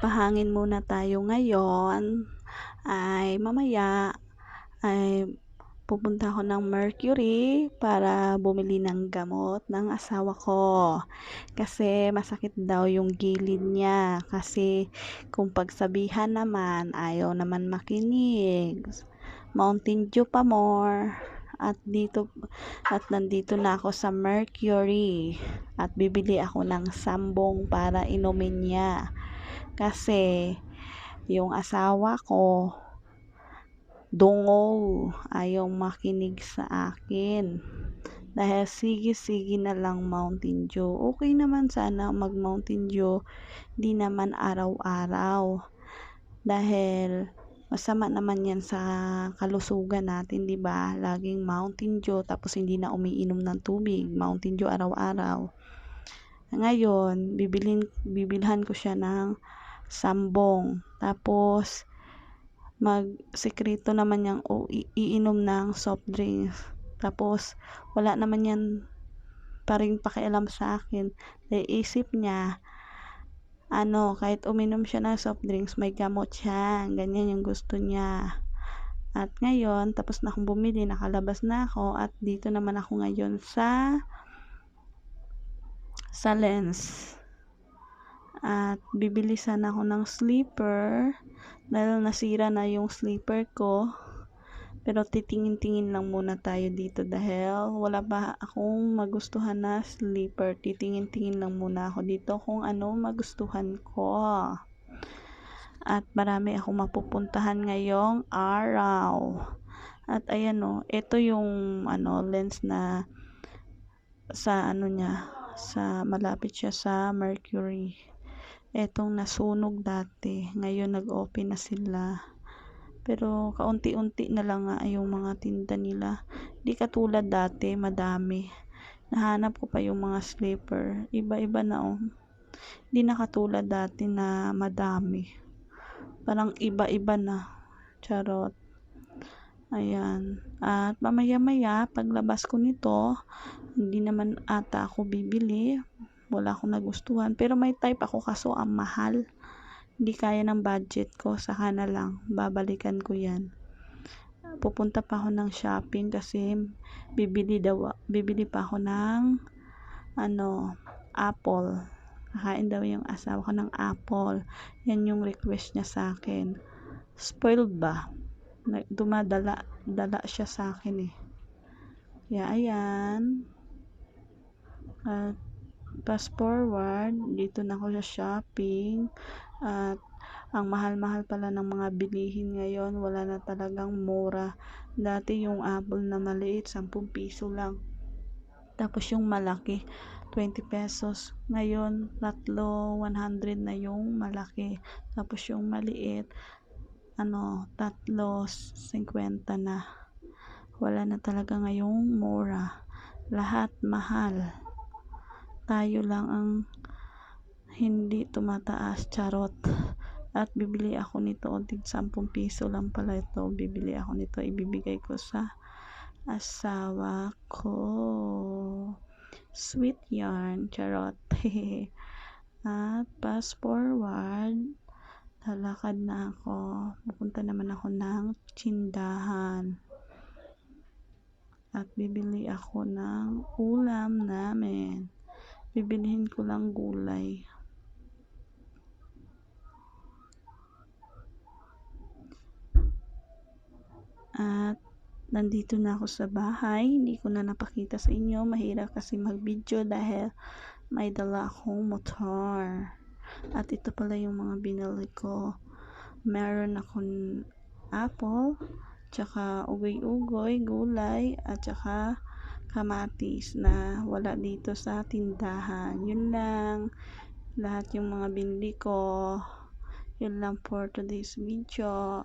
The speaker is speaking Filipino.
manalangin muna tayo ngayon ay mamaya ay pupunta ako ng Mercury para bumili ng gamot ng asawa ko. Kasi masakit daw yung gilid niya. Kasi kung pagsabihan naman, ayaw naman makinig. Mountain Dew pa more. At dito at nandito na ako sa Mercury at bibili ako ng sambong para inumin niya. Kasi yung asawa ko dungo ayaw makinig sa akin. Dahil sige-sige na lang Mountain Dew. Okay naman sana mag Mountain Dew di naman araw-araw. Dahil masama naman yan sa kalusugan natin di ba? Laging Mountain Dew tapos hindi na umiinom ng tubig. Mountain Dew araw-araw. Ngayon bibilin bibilhan ko siya ng sambong tapos mag-sekreto naman niyang o iinom ng soft drinks. Tapos, wala naman yan pa rin pakialam sa akin. Naisip niya, ano, kahit uminom siya ng soft drinks, may gamot siya. Ganyan yung gusto niya. At ngayon, tapos na akong bumili, nakalabas na ako. At dito naman ako ngayon sa sa lens. At bibili sana ako ng sleeper dahil nasira na yung sleeper ko. Pero titingin-tingin lang muna tayo dito dahil wala pa akong magustuhan na sleeper. Titingin-tingin lang muna ako dito kung ano magustuhan ko. At marami akong mapupuntahan ngayong araw. At ayan o, ito yung ano lens na sa ano niya sa malapit siya sa Mercury etong nasunog dati. Ngayon nag-open na sila. Pero kaunti-unti na lang nga yung mga tinda nila. Di katulad dati madami. Nahanap ko pa yung mga slipper iba-iba na oh. Di na katulad dati na madami. Parang iba-iba na. Charot. Ayan. At mamaya maya paglabas ko nito hindi naman ata ako bibili wala akong nagustuhan. Pero may type ako kaso ang mahal. Hindi kaya ng budget ko. Saka na lang babalikan ko yan. Pupunta pa ako ng shopping kasi bibili daw bibili pa ako ng ano apple. Kakain daw yung asawa ko ng apple. Yan yung request niya sa akin. Spoiled ba? Dumadala dala siya sa akin eh. Kaya ayan. At fast forward dito na ako sa shopping at ang mahal-mahal pala ng mga bilihin ngayon wala na talagang mura. Dati yung apple na maliit 10 piso lang. Tapos yung malaki 20 pesos. Ngayon tatlo 100 na yung malaki. Tapos yung maliit ano tatlo 50 na. Wala na talaga ngayong mura. Lahat mahal tayo lang ang hindi tumataas charot. At bibili ako nito o tig 10 piso lang pala ito. Bibili ako nito ibibigay ko sa asawa ko. Sweet yarn charot. At fast forward lalakad na ako. Pupunta naman ako ng tsindahan at bibili ako ng ulam namin bibilihin ko lang gulay. At nandito na ako sa bahay. Hindi ko na napakita sa inyo. Mahirap kasi mag video dahil may dala akong motor. At ito pala yung mga binili ko. Meron akong apple tsaka ugoy-ugoy gulay at tsaka kamatis na wala dito sa tindahan. Yun lang. Lahat yung mga binili ko. Yun lang for today's video